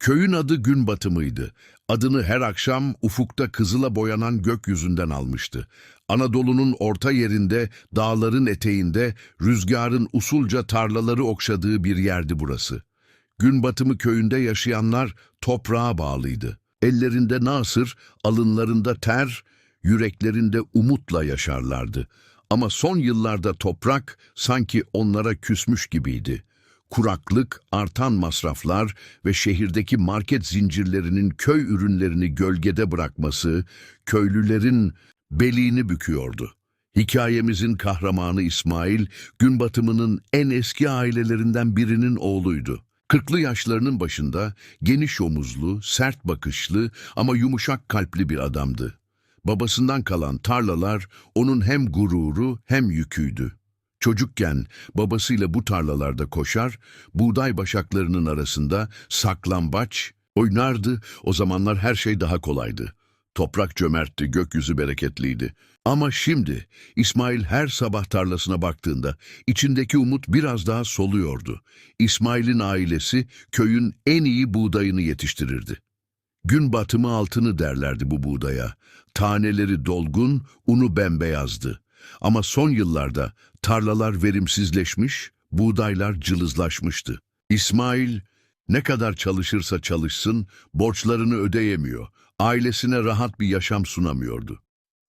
Köyün adı gün batımıydı. Adını her akşam ufukta kızıla boyanan gökyüzünden almıştı. Anadolu'nun orta yerinde, dağların eteğinde, rüzgarın usulca tarlaları okşadığı bir yerdi burası. Gün batımı köyünde yaşayanlar toprağa bağlıydı. Ellerinde nasır, alınlarında ter, yüreklerinde umutla yaşarlardı. Ama son yıllarda toprak sanki onlara küsmüş gibiydi. Kuraklık, artan masraflar ve şehirdeki market zincirlerinin köy ürünlerini gölgede bırakması, köylülerin beliğini büküyordu. Hikayemizin kahramanı İsmail, gün batımının en eski ailelerinden birinin oğluydu. Kırklı yaşlarının başında geniş omuzlu, sert bakışlı ama yumuşak kalpli bir adamdı. Babasından kalan tarlalar onun hem gururu hem yüküydü. Çocukken babasıyla bu tarlalarda koşar, buğday başaklarının arasında saklambaç oynardı. O zamanlar her şey daha kolaydı. Toprak cömertti, gökyüzü bereketliydi. Ama şimdi İsmail her sabah tarlasına baktığında içindeki umut biraz daha soluyordu. İsmail'in ailesi köyün en iyi buğdayını yetiştirirdi. Gün batımı altını derlerdi bu buğdaya. Taneleri dolgun, unu bembeyazdı. Ama son yıllarda tarlalar verimsizleşmiş, buğdaylar cılızlaşmıştı. İsmail ne kadar çalışırsa çalışsın borçlarını ödeyemiyor, ailesine rahat bir yaşam sunamıyordu.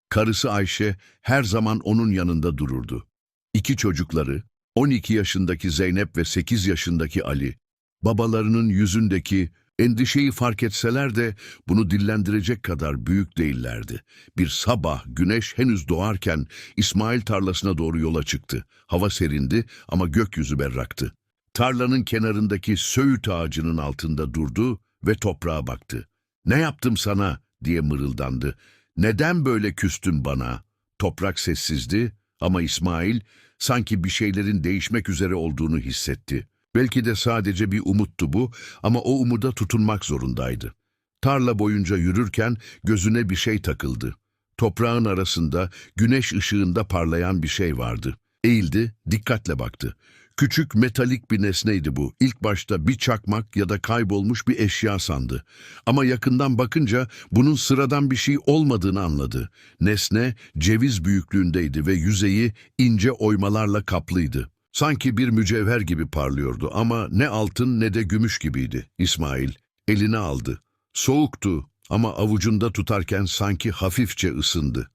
Karısı Ayşe her zaman onun yanında dururdu. İki çocukları, 12 yaşındaki Zeynep ve 8 yaşındaki Ali, babalarının yüzündeki endişeyi fark etseler de bunu dillendirecek kadar büyük değillerdi. Bir sabah güneş henüz doğarken İsmail tarlasına doğru yola çıktı. Hava serindi ama gökyüzü berraktı. Tarlanın kenarındaki söğüt ağacının altında durdu ve toprağa baktı. ''Ne yaptım sana?'' diye mırıldandı. ''Neden böyle küstün bana?'' Toprak sessizdi ama İsmail sanki bir şeylerin değişmek üzere olduğunu hissetti. Belki de sadece bir umuttu bu ama o umuda tutunmak zorundaydı. Tarla boyunca yürürken gözüne bir şey takıldı. Toprağın arasında güneş ışığında parlayan bir şey vardı. Eğildi, dikkatle baktı. Küçük metalik bir nesneydi bu. İlk başta bir çakmak ya da kaybolmuş bir eşya sandı. Ama yakından bakınca bunun sıradan bir şey olmadığını anladı. Nesne ceviz büyüklüğündeydi ve yüzeyi ince oymalarla kaplıydı. Sanki bir mücevher gibi parlıyordu ama ne altın ne de gümüş gibiydi. İsmail eline aldı. Soğuktu ama avucunda tutarken sanki hafifçe ısındı.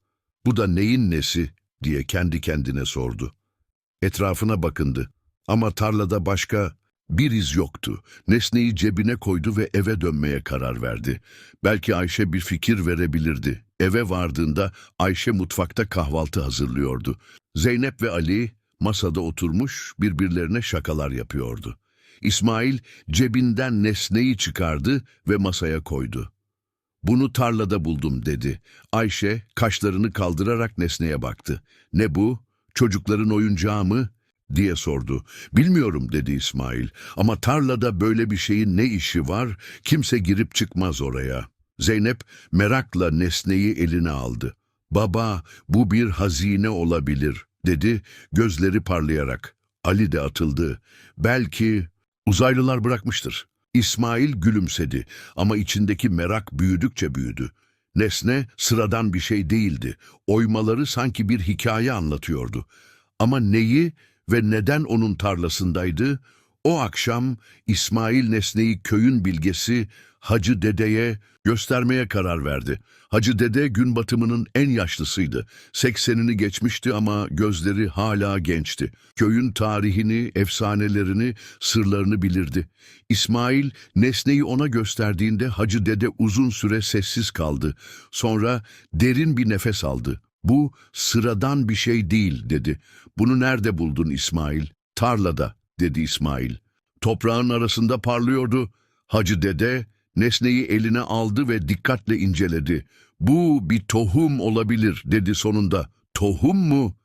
Bu da neyin nesi diye kendi kendine sordu. Etrafına bakındı ama tarlada başka bir iz yoktu. Nesneyi cebine koydu ve eve dönmeye karar verdi. Belki Ayşe bir fikir verebilirdi. Eve vardığında Ayşe mutfakta kahvaltı hazırlıyordu. Zeynep ve Ali masada oturmuş birbirlerine şakalar yapıyordu. İsmail cebinden nesneyi çıkardı ve masaya koydu. Bunu tarlada buldum dedi. Ayşe kaşlarını kaldırarak nesneye baktı. Ne bu? Çocukların oyuncağı mı? diye sordu. Bilmiyorum dedi İsmail ama tarlada böyle bir şeyin ne işi var? Kimse girip çıkmaz oraya. Zeynep merakla nesneyi eline aldı. Baba bu bir hazine olabilir dedi gözleri parlayarak. Ali de atıldı. Belki uzaylılar bırakmıştır. İsmail gülümsedi ama içindeki merak büyüdükçe büyüdü. Nesne sıradan bir şey değildi. Oymaları sanki bir hikaye anlatıyordu. Ama neyi ve neden onun tarlasındaydı? O akşam İsmail Nesne'yi köyün bilgesi Hacı Dede'ye göstermeye karar verdi. Hacı Dede gün batımının en yaşlısıydı. Seksenini geçmişti ama gözleri hala gençti. Köyün tarihini, efsanelerini, sırlarını bilirdi. İsmail Nesne'yi ona gösterdiğinde Hacı Dede uzun süre sessiz kaldı. Sonra derin bir nefes aldı. Bu sıradan bir şey değil dedi. Bunu nerede buldun İsmail? Tarlada dedi İsmail. Toprağın arasında parlıyordu. Hacı dede nesneyi eline aldı ve dikkatle inceledi. Bu bir tohum olabilir dedi sonunda. Tohum mu?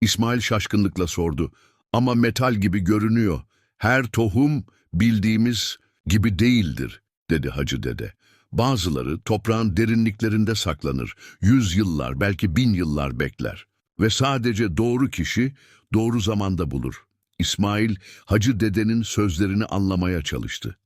İsmail şaşkınlıkla sordu. Ama metal gibi görünüyor. Her tohum bildiğimiz gibi değildir dedi Hacı dede. Bazıları toprağın derinliklerinde saklanır. Yüz yıllar belki bin yıllar bekler. Ve sadece doğru kişi doğru zamanda bulur. İsmail Hacı dedenin sözlerini anlamaya çalıştı.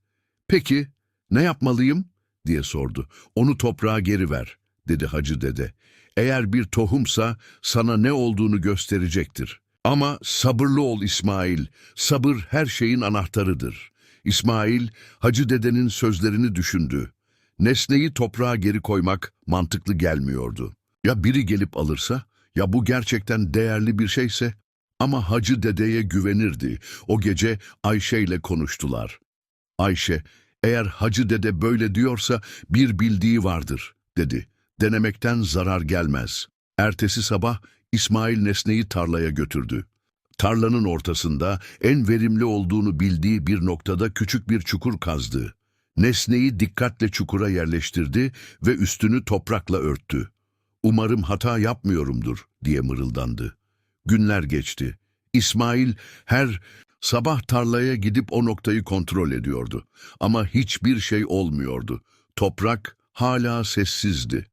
Peki Ne yapmalıyım? diye sordu. Onu toprağa geri ver, dedi Hacı dede. Eğer bir tohumsa sana ne olduğunu gösterecektir. Ama sabırlı ol İsmail, sabır her şeyin anahtarıdır. İsmail, Hacı dedenin sözlerini düşündü. Nesneyi toprağa geri koymak mantıklı gelmiyordu. Ya biri gelip alırsa, ya bu gerçekten değerli bir şeyse? Ama Hacı dedeye güvenirdi. O gece Ayşe ile konuştular. Ayşe, eğer Hacı dede böyle diyorsa bir bildiği vardır, dedi. Denemekten zarar gelmez. Ertesi sabah İsmail nesneyi tarlaya götürdü. Tarlanın ortasında en verimli olduğunu bildiği bir noktada küçük bir çukur kazdı. Nesneyi dikkatle çukura yerleştirdi ve üstünü toprakla örttü. Umarım hata yapmıyorumdur diye mırıldandı. Günler geçti. İsmail her sabah tarlaya gidip o noktayı kontrol ediyordu. Ama hiçbir şey olmuyordu. Toprak hala sessizdi.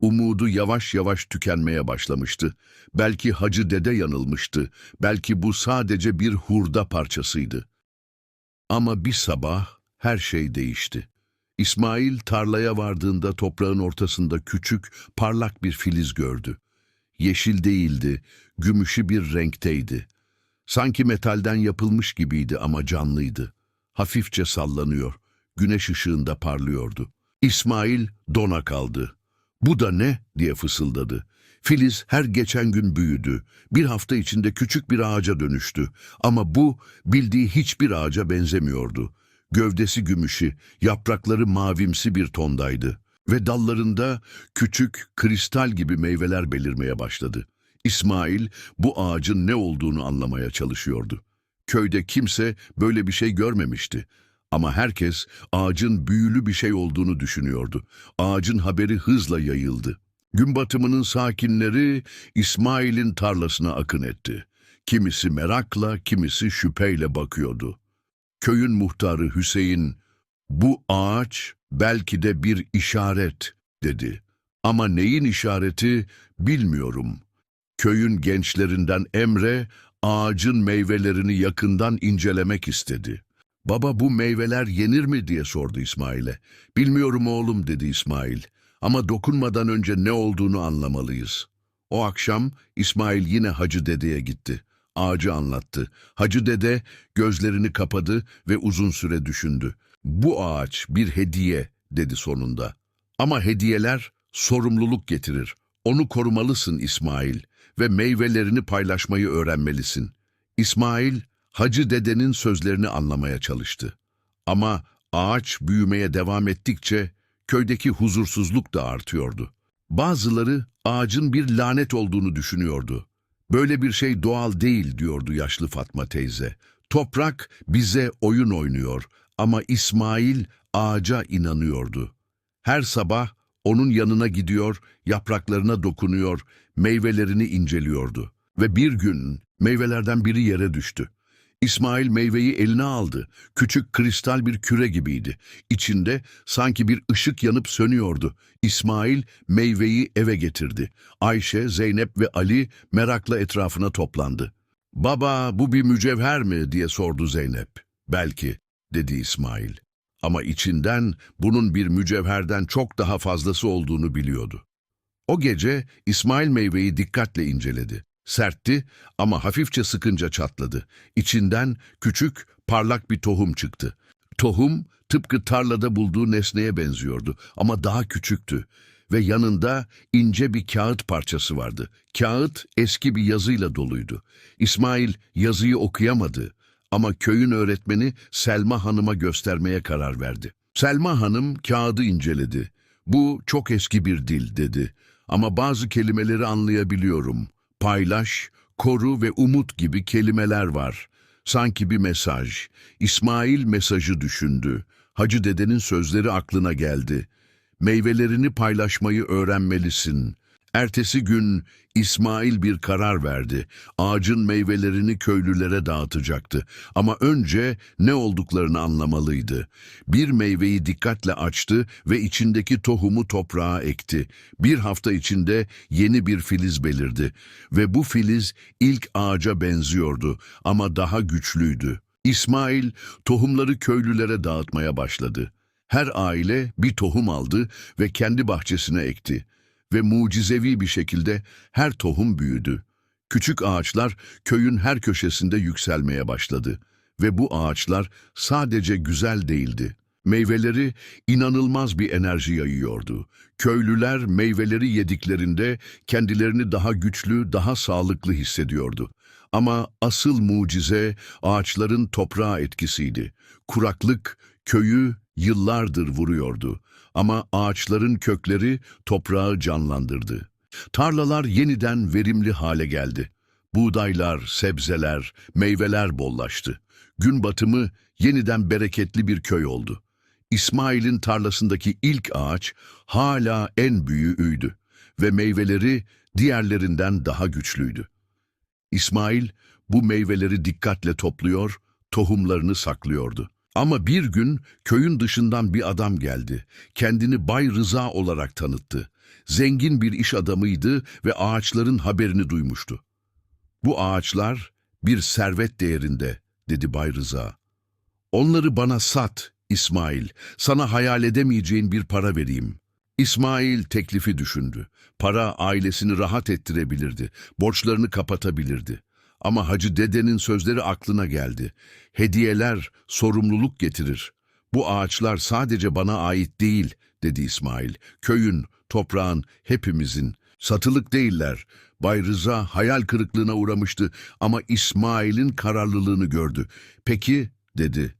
Umudu yavaş yavaş tükenmeye başlamıştı. Belki Hacı Dede yanılmıştı. Belki bu sadece bir hurda parçasıydı. Ama bir sabah her şey değişti. İsmail tarlaya vardığında toprağın ortasında küçük, parlak bir filiz gördü. Yeşil değildi, gümüşü bir renkteydi. Sanki metalden yapılmış gibiydi ama canlıydı. Hafifçe sallanıyor, güneş ışığında parlıyordu. İsmail dona kaldı. Bu da ne diye fısıldadı. Filiz her geçen gün büyüdü. Bir hafta içinde küçük bir ağaca dönüştü. Ama bu bildiği hiçbir ağaca benzemiyordu. Gövdesi gümüşü, yaprakları mavimsi bir tondaydı. Ve dallarında küçük, kristal gibi meyveler belirmeye başladı. İsmail bu ağacın ne olduğunu anlamaya çalışıyordu. Köyde kimse böyle bir şey görmemişti. Ama herkes ağacın büyülü bir şey olduğunu düşünüyordu. Ağacın haberi hızla yayıldı. Gün batımının sakinleri İsmail'in tarlasına akın etti. Kimisi merakla, kimisi şüpheyle bakıyordu. Köyün muhtarı Hüseyin, bu ağaç belki de bir işaret dedi. Ama neyin işareti bilmiyorum. Köyün gençlerinden Emre, ağacın meyvelerini yakından incelemek istedi. Baba bu meyveler yenir mi diye sordu İsmail'e. Bilmiyorum oğlum dedi İsmail. Ama dokunmadan önce ne olduğunu anlamalıyız. O akşam İsmail yine Hacı Dede'ye gitti. Ağacı anlattı. Hacı Dede gözlerini kapadı ve uzun süre düşündü. Bu ağaç bir hediye dedi sonunda. Ama hediyeler sorumluluk getirir. Onu korumalısın İsmail ve meyvelerini paylaşmayı öğrenmelisin. İsmail, Hacı Dede'nin sözlerini anlamaya çalıştı. Ama ağaç büyümeye devam ettikçe köydeki huzursuzluk da artıyordu. Bazıları ağacın bir lanet olduğunu düşünüyordu. Böyle bir şey doğal değil diyordu yaşlı Fatma teyze. Toprak bize oyun oynuyor ama İsmail ağaca inanıyordu. Her sabah onun yanına gidiyor, yapraklarına dokunuyor, meyvelerini inceliyordu. Ve bir gün meyvelerden biri yere düştü. İsmail meyveyi eline aldı. Küçük kristal bir küre gibiydi. İçinde sanki bir ışık yanıp sönüyordu. İsmail meyveyi eve getirdi. Ayşe, Zeynep ve Ali merakla etrafına toplandı. "Baba, bu bir mücevher mi?" diye sordu Zeynep. "Belki." dedi İsmail. Ama içinden bunun bir mücevherden çok daha fazlası olduğunu biliyordu. O gece İsmail meyveyi dikkatle inceledi. Sertti ama hafifçe sıkınca çatladı. İçinden küçük, parlak bir tohum çıktı. Tohum tıpkı tarlada bulduğu nesneye benziyordu ama daha küçüktü ve yanında ince bir kağıt parçası vardı. Kağıt eski bir yazıyla doluydu. İsmail yazıyı okuyamadı ama köyün öğretmeni Selma Hanım'a göstermeye karar verdi. Selma Hanım kağıdı inceledi. Bu çok eski bir dil dedi ama bazı kelimeleri anlayabiliyorum. Paylaş, koru ve umut gibi kelimeler var. Sanki bir mesaj. İsmail mesajı düşündü. Hacı dedenin sözleri aklına geldi. Meyvelerini paylaşmayı öğrenmelisin. Ertesi gün İsmail bir karar verdi. Ağacın meyvelerini köylülere dağıtacaktı. Ama önce ne olduklarını anlamalıydı. Bir meyveyi dikkatle açtı ve içindeki tohumu toprağa ekti. Bir hafta içinde yeni bir filiz belirdi. Ve bu filiz ilk ağaca benziyordu ama daha güçlüydü. İsmail tohumları köylülere dağıtmaya başladı. Her aile bir tohum aldı ve kendi bahçesine ekti. Ve mucizevi bir şekilde her tohum büyüdü. Küçük ağaçlar köyün her köşesinde yükselmeye başladı. Ve bu ağaçlar sadece güzel değildi. Meyveleri inanılmaz bir enerji yayıyordu. Köylüler meyveleri yediklerinde kendilerini daha güçlü, daha sağlıklı hissediyordu. Ama asıl mucize ağaçların toprağa etkisiydi. Kuraklık köyü yıllardır vuruyordu. Ama ağaçların kökleri toprağı canlandırdı. Tarlalar yeniden verimli hale geldi. Buğdaylar, sebzeler, meyveler bollaştı. Gün batımı yeniden bereketli bir köy oldu. İsmail'in tarlasındaki ilk ağaç hala en büyüğüydü ve meyveleri diğerlerinden daha güçlüydü. İsmail bu meyveleri dikkatle topluyor, tohumlarını saklıyordu. Ama bir gün köyün dışından bir adam geldi. Kendini Bay Rıza olarak tanıttı. Zengin bir iş adamıydı ve ağaçların haberini duymuştu. Bu ağaçlar bir servet değerinde, dedi Bay Rıza. Onları bana sat, İsmail. Sana hayal edemeyeceğin bir para vereyim. İsmail teklifi düşündü. Para ailesini rahat ettirebilirdi. Borçlarını kapatabilirdi. Ama Hacı dedenin sözleri aklına geldi. Hediyeler sorumluluk getirir. Bu ağaçlar sadece bana ait değil, dedi İsmail. Köyün, toprağın, hepimizin. Satılık değiller. Bay Rıza hayal kırıklığına uğramıştı ama İsmail'in kararlılığını gördü. Peki, dedi.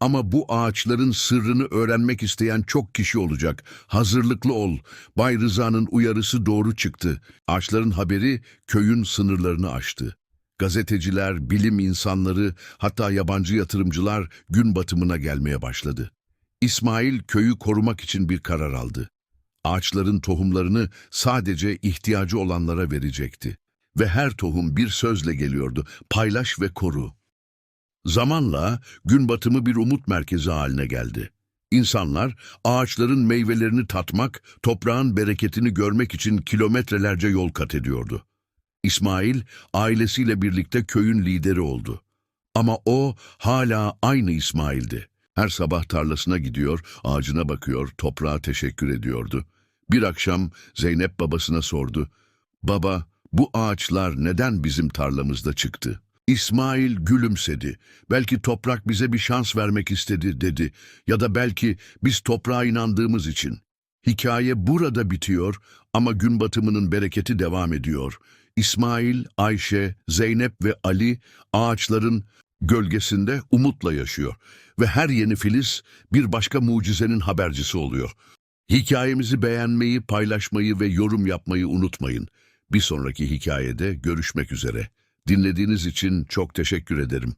Ama bu ağaçların sırrını öğrenmek isteyen çok kişi olacak. Hazırlıklı ol. Bay Rıza'nın uyarısı doğru çıktı. Ağaçların haberi köyün sınırlarını aştı. Gazeteciler, bilim insanları, hatta yabancı yatırımcılar gün batımına gelmeye başladı. İsmail köyü korumak için bir karar aldı. Ağaçların tohumlarını sadece ihtiyacı olanlara verecekti. Ve her tohum bir sözle geliyordu. Paylaş ve koru. Zamanla gün batımı bir umut merkezi haline geldi. İnsanlar ağaçların meyvelerini tatmak, toprağın bereketini görmek için kilometrelerce yol kat ediyordu. İsmail ailesiyle birlikte köyün lideri oldu. Ama o hala aynı İsmail'di. Her sabah tarlasına gidiyor, ağacına bakıyor, toprağa teşekkür ediyordu. Bir akşam Zeynep babasına sordu. Baba, bu ağaçlar neden bizim tarlamızda çıktı? İsmail gülümsedi. Belki toprak bize bir şans vermek istedi dedi. Ya da belki biz toprağa inandığımız için. Hikaye burada bitiyor ama gün batımının bereketi devam ediyor. İsmail, Ayşe, Zeynep ve Ali ağaçların gölgesinde umutla yaşıyor. Ve her yeni filiz bir başka mucizenin habercisi oluyor. Hikayemizi beğenmeyi, paylaşmayı ve yorum yapmayı unutmayın. Bir sonraki hikayede görüşmek üzere. Dinlediğiniz için çok teşekkür ederim.